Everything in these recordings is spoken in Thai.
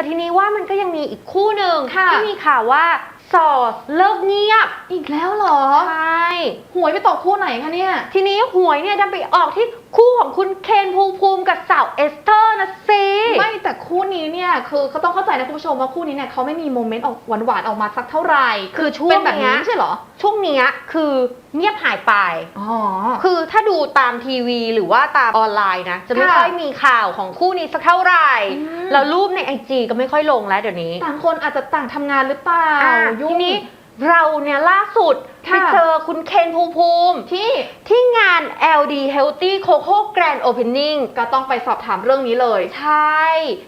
แต่ทีนี้ว่ามันก็ยังมีอีกคู่หนึ่งค่ะ ที่มีข่าวว่าสอเลิกเงียบ อีกแล้วเหรอ ใช่ หวยไปตกคู่ไหนคะเนี่ย ทีนี้หวยเนี่ยดันไปออกที่คู่ของคุณเคนภูมิภูมิกับสาวเอส เนี่ยคือเขาต้องเข้าใจนะคุณผู้ชมว่าคู่นี้เนี่ยเขาไม่มีโมเมนต์ออกหวานๆออกมาสักเท่าไหร่คือช่วงเป็นแบบนี้เนี้ย ไม่ใช่เหรอ ช่วงเนี้ยคือเงียบหายไป อ๋อ คือถ้าดูตามทีวีหรือว่าตามออนไลน์นะ จะไม่ค่ะค่อยมีข่าวของคู่นี้สักเท่าไหร่ อืม แล้วรูปในไอจีก็ไม่ค่อยลงแล้วเดี๋ยวนี้ต่างคนอาจจะต่างทำงานหรือเปล่าอะยุ่ทีงนี้ เราเนี่ยล่าสุดไปค่ะ เจอคุณเคนภูมิภูมิ ที่ที่งาน LD Healthy Coco Grand Opening ก็ต้องไปสอบถามเรื่องนี้เลย ใช่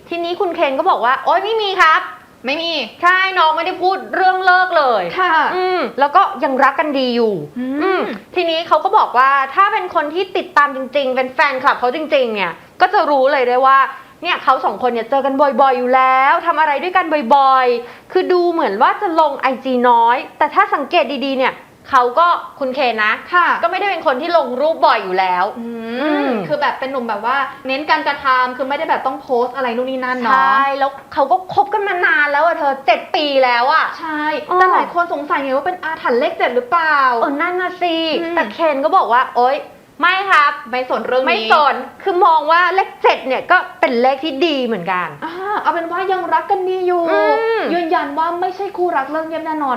ทีนี้คุณเคนก็บอกว่า โอ๊ยไม่มีครับ ไม่มี ใช่น้องไม่ได้พูดเรื่องเลิกเลย ค่ะ อืมแล้วก็ยังรักกันดีอยู่อืม อืมทีนี้เขาก็บอกว่าถ้าเป็นคนที่ติดตามจริง ๆ เป็นแฟนคลับเขาจริง ๆ เนี่ย ก็จะรู้เลยได้ว่า เนี่ยเขาสองคนเนี่ยเจอกันบ่อยๆอยู่แล้วทำอะไรด้วยกันบ่อยๆ คือดูเหมือนว่าจะลงไอจีน้อย แต่ถ้าสังเกตดีๆเนี่ยเขาก็คุณเคนนะค่ะ ก็ไม่ได้เป็นคนที่ลงรูปบ่อยอยู่แล้วอือืมมคือแบบเป็นหนุ่มแบบว่า เน้นการกระทำคือไม่ได้แบบต้องโพสต์อะไรนู่นนี่นั่นใชเนาะ่แล้วเขาก็คบกันมานานแล้วอะเธอเจ็ดปีแล้วอะใช่อ๋อแต่หลายคนสงสัยไงว่าเป็นอาถรรพ์เลขเจ็ดหรือเปล่า เออ นั่นนะสิอืมแต่เคนก็บอกว่า โอ๊ย ไม่ครับ ไม่สนเรื่องนี้ไม่สนคือมองว่าเลขเจ็ดเนี่ยก็เป็นเลขที่ดีเหมือนกัน อ่าเอาเป็นว่ายังรักกันดีอยู่ อืม ยืนยันว่าไม่ใช่คู่รักเรื่องเงียบแน่นอน